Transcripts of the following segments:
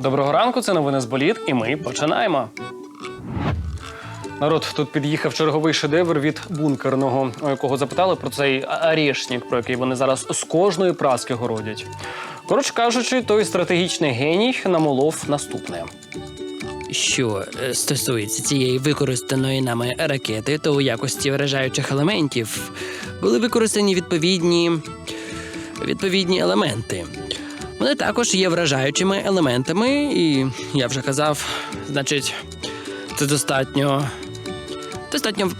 Доброго ранку, це новини з боліт, і ми починаємо. Народ тут під'їхав черговий шедевр від бункерного, у якого запитали про цей арішнік, про який вони зараз з кожної праски городять. Коротше кажучи, той стратегічний геній намолов наступне. Що е, стосується цієї використаної нами ракети, то у якості вражаючих елементів були використані відповідні, відповідні елементи. Вони також є вражаючими елементами, і я вже казав, значить, це достатньо. достатньо.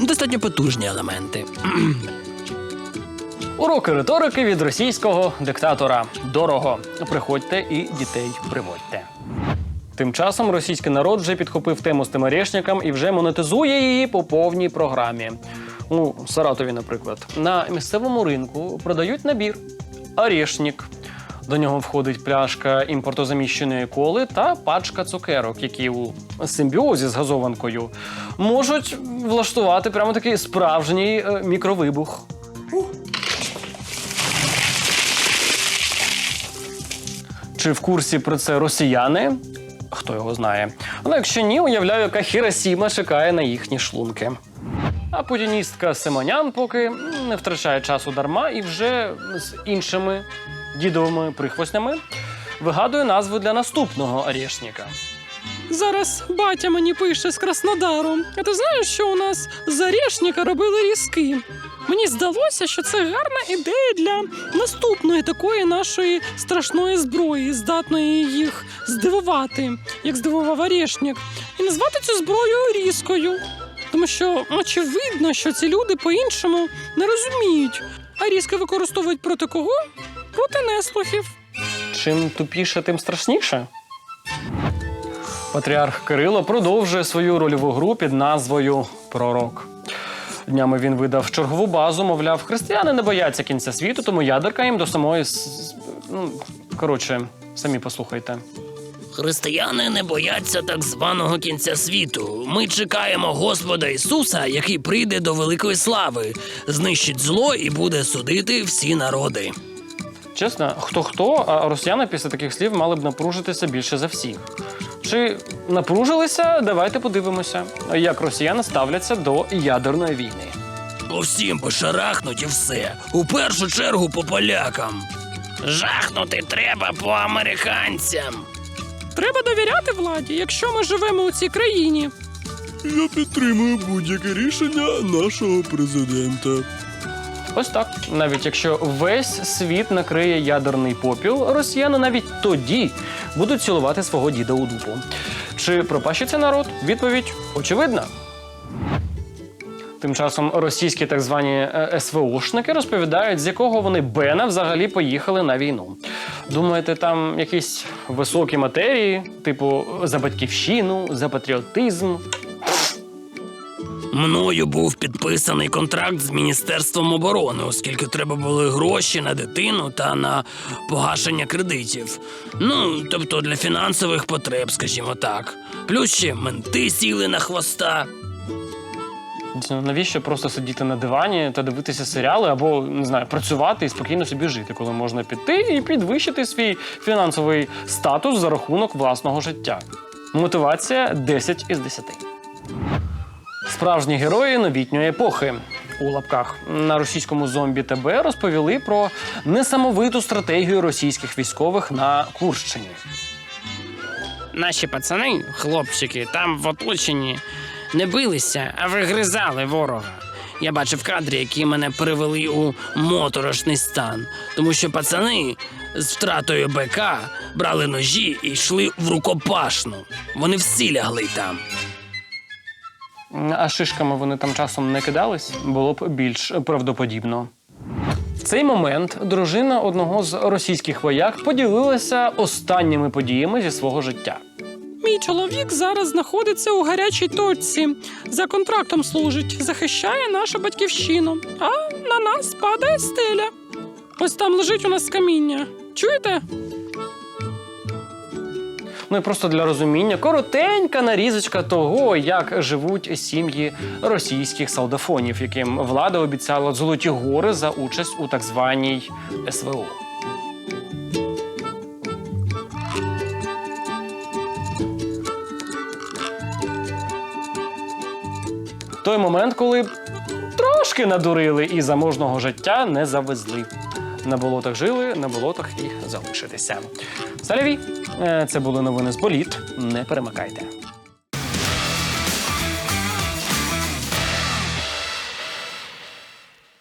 достатньо потужні елементи. Уроки риторики від російського диктатора. Дорого. Приходьте і дітей приводьте. Тим часом російський народ вже підхопив тему з тим орешником і вже монетизує її по повній програмі. У Саратові, наприклад, на місцевому ринку продають набір орешник. До нього входить пляшка імпортозаміщеної коли та пачка цукерок, які у симбіозі з газованкою можуть влаштувати прямо такий справжній е, мікровибух. Чи в курсі про це росіяни? Хто його знає. Але якщо ні, уявляю, яка Хіросіма чекає на їхні шлунки. А путіністка Симонян поки не втрачає часу дарма і вже з іншими дідовими прихвостнями вигадує назву для наступного орешника. Зараз батя мені пише з Краснодару. А ти знаєш, що у нас з Орешника робили різки? Мені здалося, що це гарна ідея для наступної такої нашої страшної зброї, здатної їх здивувати, як здивував Орешник, і назвати цю зброю різкою. Тому що очевидно, що ці люди по-іншому не розуміють. А різки використовують проти кого? Проти неслухів. Чим тупіше, тим страшніше. Патріарх Кирило продовжує свою рольову гру під назвою Пророк. Днями він видав чергову базу, мовляв, християни не бояться кінця світу, тому ядерка їм до самої. Ну, коротше, самі послухайте. Християни не бояться так званого кінця світу. Ми чекаємо Господа Ісуса, який прийде до великої слави, знищить зло і буде судити всі народи. Чесно, хто хто, а росіяни після таких слів мали б напружитися більше за всіх. Чи напружилися? Давайте подивимося, як росіяни ставляться до ядерної війни. По всім пошарахнуть і все. У першу чергу по полякам. Жахнути треба по американцям. Треба довіряти владі, якщо ми живемо у цій країні. Я підтримую будь-яке рішення нашого президента. Ось так. Навіть якщо весь світ накриє ядерний попіл, росіяни навіть тоді будуть цілувати свого діда у дупу. Чи пропащиться народ? Відповідь очевидна. Тим часом російські так звані е, СВОшники розповідають, з якого вони Бена взагалі поїхали на війну. Думаєте, там якісь високі матерії, типу за батьківщину, за патріотизм, Мною був підписаний контракт з Міністерством оборони, оскільки треба були гроші на дитину та на погашення кредитів. Ну, тобто для фінансових потреб, скажімо так. Плюс ще менти сіли на хвоста. Навіщо просто сидіти на дивані та дивитися серіали або не знаю, працювати і спокійно собі жити, коли можна піти і підвищити свій фінансовий статус за рахунок власного життя? Мотивація 10 із 10. Справжні герої новітньої епохи. У лапках на російському зомбі ТБ розповіли про несамовиту стратегію російських військових на Курщині. Наші пацани, хлопчики, там в оточенні не билися, а вигризали ворога. Я бачив кадри, які мене привели у моторошний стан, тому що пацани з втратою БК брали ножі і йшли в рукопашну. Вони всі лягли там. А шишками вони там часом не кидались, було б більш правдоподібно. В цей момент дружина одного з російських вояк поділилася останніми подіями зі свого життя. Мій чоловік зараз знаходиться у гарячій точці. За контрактом служить, захищає нашу батьківщину. А на нас падає стеля. Ось там лежить у нас каміння. Чуєте? ну і просто для розуміння коротенька нарізочка того, як живуть сім'ї російських солдафонів, яким влада обіцяла золоті гори за участь у так званій СВО. Той момент, коли трошки надурили і заможного життя не завезли. На болотах жили, на болотах і залишитися. Саляві, е, це були новини з боліт. Не перемикайте.